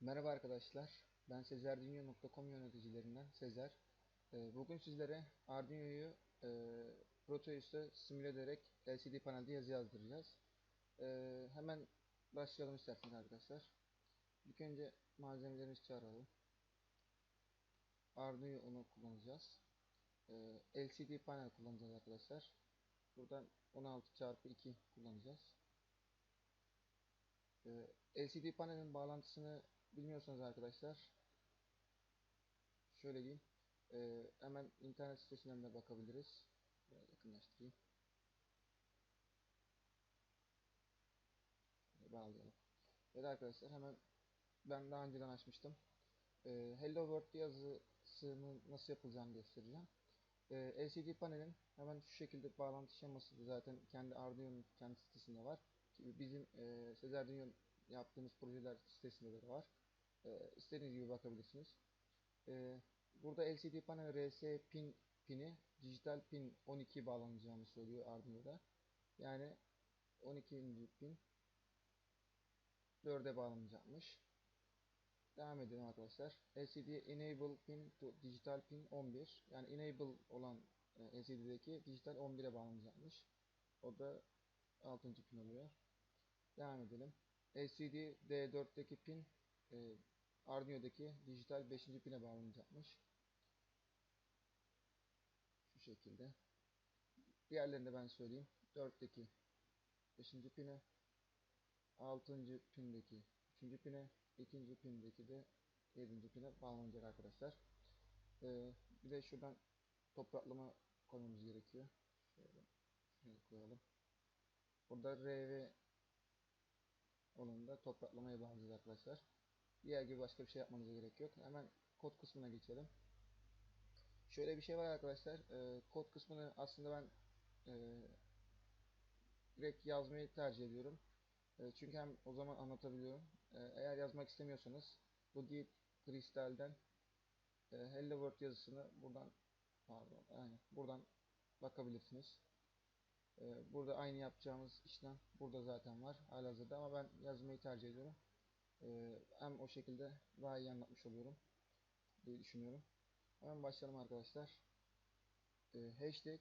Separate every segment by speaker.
Speaker 1: Merhaba arkadaşlar, ben sezerduino.com yöneticilerinden Sezer. Ee, Bugün sizlere Arduino'yu e, Proteus'ta simüle ederek LCD panelde yazı yazdıracağız. Ee, Hemen başlayalım isterseniz arkadaşlar. İlk önce malzemelerimizi çağıralım. Arduino'nu kullanacağız. Ee, LCD panel kullanacağız arkadaşlar. Buradan 16 çarpı 2 kullanacağız. LCD panelin bağlantısını bilmiyorsanız arkadaşlar. Şöyle diyeyim. E, hemen internet sitesinden de bakabiliriz. Biraz yakınlaştırayım. Şöyle bağlayalım evet arkadaşlar hemen ben daha önceden açmıştım. E, Hello World yazısının nasıl yapılacağını göstereceğim. E, LCD panelin hemen şu şekilde bağlantı şeması zaten kendi Arduino'nun kendi sitesinde var. Bizim e, Sezerduino yaptığımız projeler sitesinde de var e, istediğiniz gibi bakabilirsiniz. E, burada LCD panel RS pin pini dijital pin 12 bağlanacağını söylüyor Arduino'da. Yani 12. pin 4'e bağlanacakmış. Devam edelim arkadaşlar. LCD enable pin to digital pin 11. Yani enable olan e, LCD'deki dijital 11'e bağlanacakmış. O da 6. pin oluyor. Devam edelim. LCD D4'teki pin e, Arduino'daki dijital 5. pine bağlanacakmış. Şu şekilde. Diğerlerini de ben söyleyeyim. 4'teki 5. pine 6. pindeki 3. pine 2. pindeki de 7. pine bağlanacak arkadaşlar. Ee, bir de şuradan topraklama koymamız gerekiyor. Şöyle, şöyle koyalım. Burada RV olanında topraklamaya bağlayacağız arkadaşlar. Diğer gibi başka bir şey yapmanıza gerek yok. Hemen kod kısmına geçelim. Şöyle bir şey var arkadaşlar. E, kod kısmını aslında ben e, direkt yazmayı tercih ediyorum. E, çünkü hem o zaman anlatabiliyorum. E, eğer yazmak istemiyorsanız bu değil kristalden e, Hello World yazısını buradan pardon aynen buradan bakabilirsiniz. E, burada aynı yapacağımız işlem burada zaten var halihazırda ama ben yazmayı tercih ediyorum. Ee, hem o şekilde daha iyi anlatmış oluyorum diye düşünüyorum. Hemen başlayalım arkadaşlar. Ee, hashtag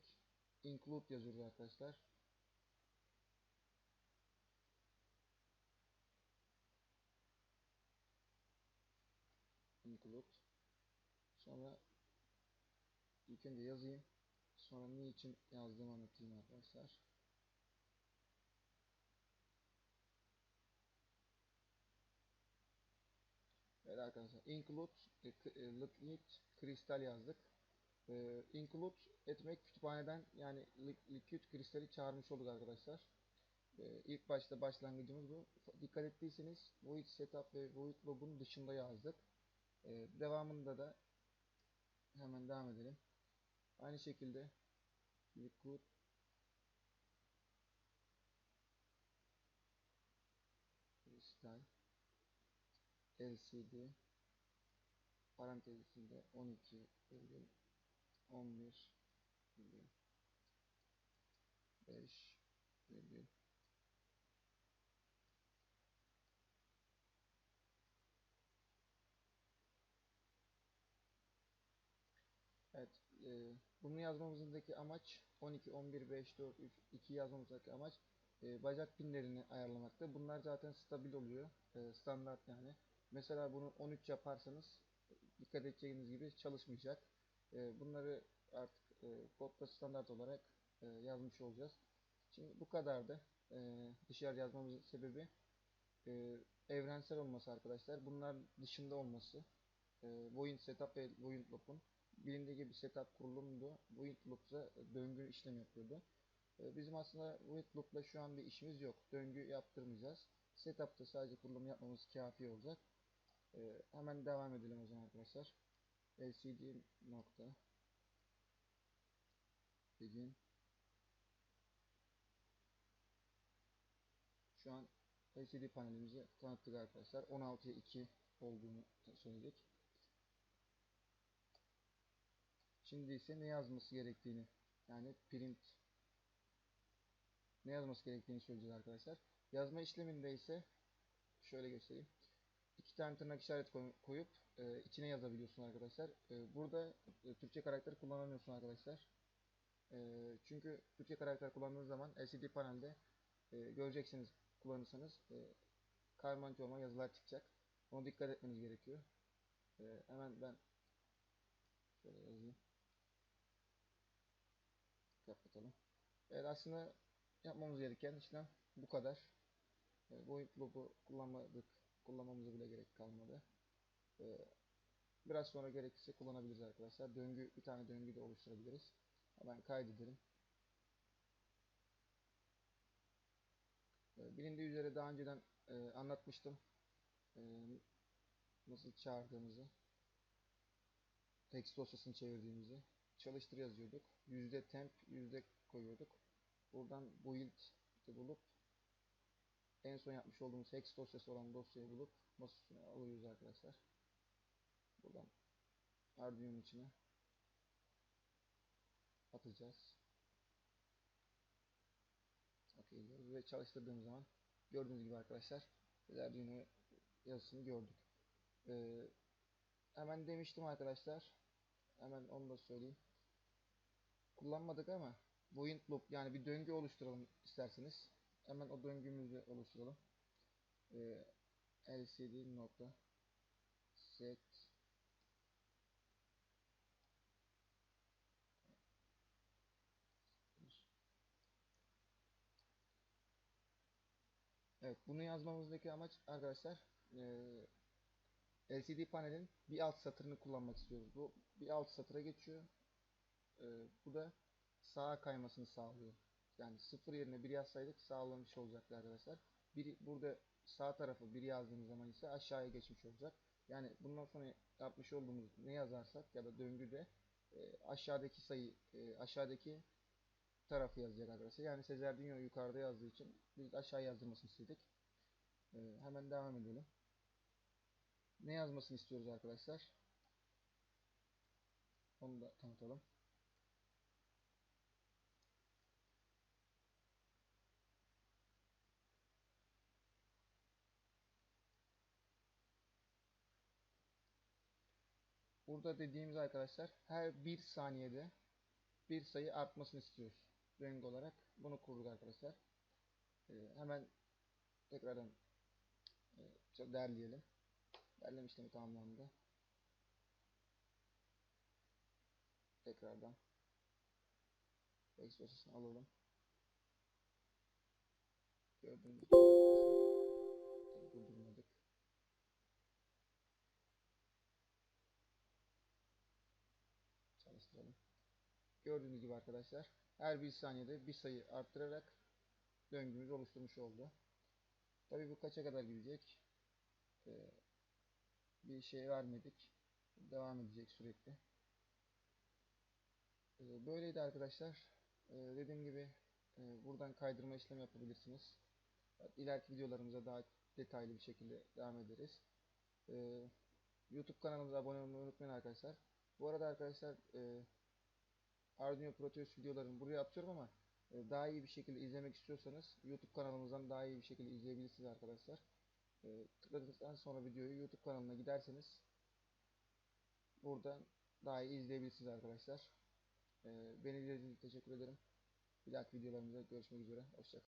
Speaker 1: include yazıyoruz arkadaşlar. Include. Sonra ilk önce yazayım. Sonra niçin yazdığımı anlatayım arkadaşlar. Evet arkadaşlar include e, e, liquid kristal yazdık. E, include etmek kütüphaneden yani liquid kristali çağırmış olduk arkadaşlar. E, ilk başta başlangıcımız bu. Dikkat ettiyseniz void setup ve void log'un dışında yazdık. E, devamında da hemen devam edelim. Aynı şekilde. Liquid. Kristal. LCD parantez içinde 12 virgül 11 virgül 5 virgül Evet, e, bunu yazmamızdaki amaç 12, 11, 5, 4, 3, 2 yazmamızdaki amaç e, bacak pinlerini ayarlamakta. Bunlar zaten stabil oluyor. E, standart yani. Mesela bunu 13 yaparsanız dikkat edeceğiniz gibi çalışmayacak. E, bunları artık e, kodda standart olarak e, yazmış olacağız. Şimdi bu kadardı. E, dışarı yazmamızın sebebi e, evrensel olması arkadaşlar. Bunlar dışında olması. E, Void Setup ve Void Loop'un bilindiği gibi setup kurulumdu. Void Loop'ta döngü işlem yapıyordu. E, bizim aslında Void Loop'la şu an bir işimiz yok. Döngü yaptırmayacağız. Setup'ta sadece kurulum yapmamız kafi olacak. Ee, hemen devam edelim o zaman arkadaşlar. LCD nokta begin Şu an LCD panelimizi tanıttık arkadaşlar. 16'ya 2 olduğunu söyledik. Şimdi ise ne yazması gerektiğini yani print ne yazması gerektiğini söyleyeceğiz arkadaşlar. Yazma işleminde ise şöyle göstereyim. iki tane tırnak işareti koy- koyup e, içine yazabiliyorsun arkadaşlar. E, burada e, Türkçe karakter kullanamıyorsun arkadaşlar. E, çünkü Türkçe karakter kullandığınız zaman LCD panelde e, göreceksiniz kullanırsanız e, karman çorman yazılar çıkacak. Ona dikkat etmeniz gerekiyor. E, hemen ben şöyle yazayım. Kapatalım. Evet aslında yapmamız gereken işlem bu kadar. E, boyut lobu kullanmadık. Kullanmamıza bile gerek kalmadı. E, biraz sonra gerekirse kullanabiliriz arkadaşlar. Döngü bir tane döngü de oluşturabiliriz. Hemen kaydedelim. E, bilindiği üzere daha önceden e, anlatmıştım. E, nasıl çağırdığımızı. Text dosyasını çevirdiğimizi. Çalıştır yazıyorduk. Yüzde temp, yüzde koyuyorduk. Buradan build bulup en son yapmış olduğumuz hex dosyası olan dosyayı bulup masa üstüne alıyoruz arkadaşlar. Buradan Arduino'nun içine atacağız. OK diyoruz ve çalıştırdığım zaman gördüğünüz gibi arkadaşlar Arduino yazısını gördük. Ee, hemen demiştim arkadaşlar. Hemen onu da söyleyeyim. Kullanmadık ama void loop yani bir döngü oluşturalım isterseniz. Hemen o döngümüzü oluşturalım. Ee, lcd nokta set Evet, bunu yazmamızdaki amaç arkadaşlar eee, LCD panelin bir alt satırını kullanmak istiyoruz. Bu bir alt satıra geçiyor. Eee, bu da sağa kaymasını sağlıyor. Yani sıfır yerine bir yazsaydık sağlamış olacaktı arkadaşlar. Bir, burada sağ tarafı bir yazdığımız zaman ise aşağıya geçmiş olacak. Yani bundan sonra yapmış olduğumuz ne yazarsak ya da döngüde eee, aşağıdaki sayı eee, aşağıdaki tarafı yazacak arkadaşlar. Yani Sezer Dünya yukarıda yazdığı için biz aşağı yazdırmasını istedik. Ee, hemen devam edelim. Ne yazmasını istiyoruz arkadaşlar? Onu da tanıtalım. Burada dediğimiz arkadaşlar her bir saniyede bir sayı artmasını istiyoruz. Renk olarak bunu kurduk arkadaşlar. Ee, hemen tekrardan e, derleyelim. Derleme işlemi tamamlandı. Tekrardan dosyasını alalım. Gördüğünüz gibi Gördüğünüz gibi arkadaşlar her bir saniyede bir sayı arttırarak döngümüzü oluşturmuş oldu. Tabi bu kaça kadar gidecek? Ee, bir şey vermedik. Devam edecek sürekli. Ee, böyleydi arkadaşlar. Ee, dediğim gibi e, buradan kaydırma işlemi yapabilirsiniz. İleriki videolarımıza daha detaylı bir şekilde devam ederiz. Ee, YouTube kanalımıza abone olmayı unutmayın arkadaşlar. Bu arada arkadaşlar e, Arduino Proteus videolarını buraya atıyorum ama e, daha iyi bir şekilde izlemek istiyorsanız YouTube kanalımızdan daha iyi bir şekilde izleyebilirsiniz arkadaşlar. E, tıkladıktan sonra videoyu YouTube kanalına giderseniz buradan daha iyi izleyebilirsiniz arkadaşlar. E, beni izlediğiniz için teşekkür ederim. Bir dahaki videolarımızda görüşmek üzere. Hoşçakalın.